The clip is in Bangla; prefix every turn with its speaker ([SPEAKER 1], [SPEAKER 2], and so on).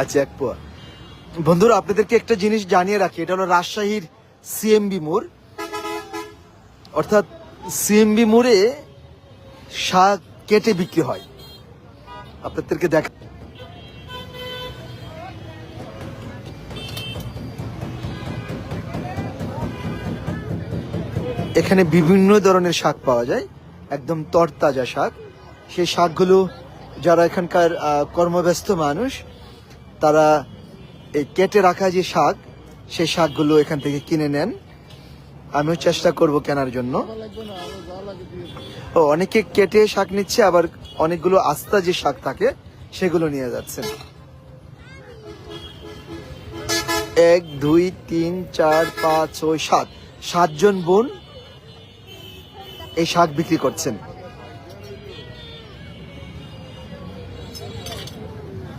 [SPEAKER 1] আচ্ছা এক পোয়া। বন্ধুরা, আপনাদেরকে একটা জিনিস জানিয়ে রাখি, এটা হলো রাজশাহীর সিএমবি মোড়। অর্থাৎ সিএমবি মোড়ে শাক কেটে বিক্রি হয়। আপনাদেরকে দেখা এখানে বিভিন্ন ধরনের শাক পাওয়া যায়, একদম তরতাজা শাক। সেই শাকগুলো যারা এখানকার কর্মব্যস্ত মানুষ তারা এই কেটে রাখা যে শাক, সেই শাকগুলো এখান থেকে কিনে নেন। আমিও চেষ্টা করব কেনার জন্য। ও, অনেকে কেটে শাক নিচ্ছে, আবার অনেকগুলো আস্তা যে শাক থাকে, সেগুলো নিয়ে যাচ্ছেন। এক, দুই, তিন, চার, পাঁচ, ছয়, সাত, সাতজন বোন এই শাক বিক্রি করছেন।